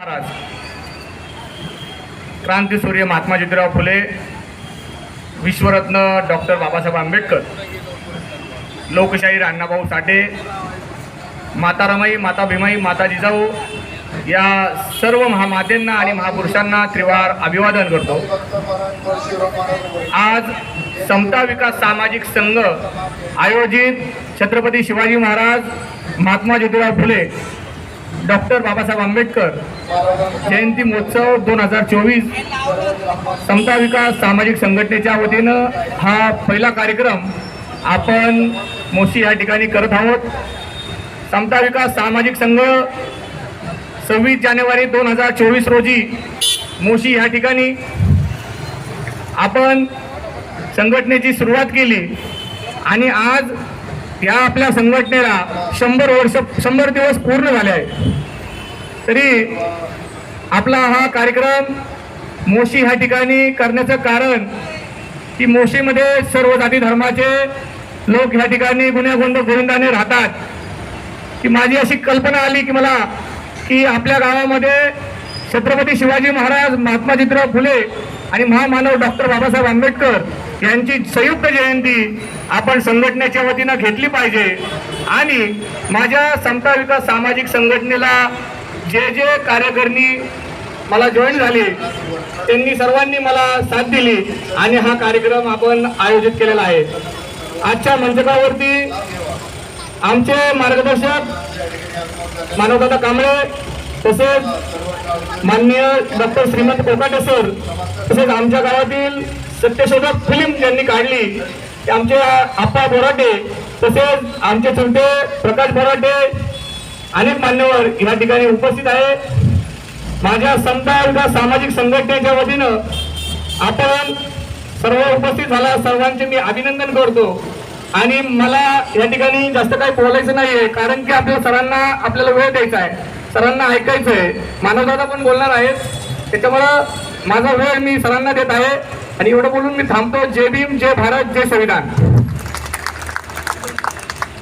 महाराज. क्रांतीसूर्य महात्मा ज्योतिराव फुले विश्वरत्न डॉक्टर बाबासाहेब आंबेडकर लोकशाहीर अण्णाभाऊ साठे माता रमाई माता भीमाई माता जिजाऊ या सर्व महामातेंना आणि महापुरुषांना त्रिवार अभिवादन करतो. आज समता विकास सामाजिक संघ आयोजित छत्रपती शिवाजी महाराज महात्मा ज्योतिराव फुले डॉक्टर बाबासाहेब आंबेडकर जयंती महोत्सव दोन हजार चोवीस समता विकास सामाजिक संघटनेच्या वतीनं हा पहिला कार्यक्रम आपण मोशी या ठिकाणी करत आहोत. समता विकास सामाजिक संघ सव्वीस जानेवारी दोन हजार चोवीस रोजी मोशी या ठिकाणी आपण संघटनेची सुरुवात केली आणि आज या आपल्या संघटनेला शंभर वर्ष शंभर दिवस पूर्ण झाले आहे तरी आपला हा कार्यक्रम मोशी ह्या ठिकाणी करण्याचं कारण की मोशीमध्ये सर्व जाती धर्माचे लोक ह्या ठिकाणी गुन्हेगोंड गोविंदाने राहतात. की माझी अशी कल्पना आली की मला की आपल्या गावामध्ये छत्रपती शिवाजी महाराज महात्मा ज्योतिराव फुले आणि महामानव डॉक्टर बाबासाहेब आंबेडकर यांची संयुक्त जयंती आपण संघटनेच्या वतीनं घेतली पाहिजे. आणि माझ्या समता विकास सामाजिक संघटनेला जे जे कार्यकर्णी मला जॉईन झाले त्यांनी सर्वांनी मला साथ दिली आणि हा कार्यक्रम आपण आयोजित केलेला आहे. आजच्या मंचकावरती आमचे मार्गदर्शक मानवदादा कांबळे तसेच माननीय डॉक्टर श्रीमंत कोकाटे सर तसेच आमच्या गावातील सत्यशोधक फिल्म ज्यांनी काढली ते आमचे आप्पा बोराटे तसेच आमचे चुलते प्रकाश बोराटे अनेक मान्यवर या ठिकाणी उपस्थित आहे. माझ्या समता सामाजिक संघटनेच्या वतीनं आपण सर्व उपस्थित झाला सर्वांचे मी अभिनंदन करतो. आणि मला या ठिकाणी जास्त काही बोलायचं नाहीये कारण की आपल्या सरांना आपल्याला वेळ द्यायचा आहे. सरांना ऐकायचं आहे. मानवदादा पण बोलणार आहेत. त्याच्यामुळं माझा वेळ मी सरांना देत आहे. आणि एवढं बोलून मी थांबतो. जय भीम जय भारत जय संविधान.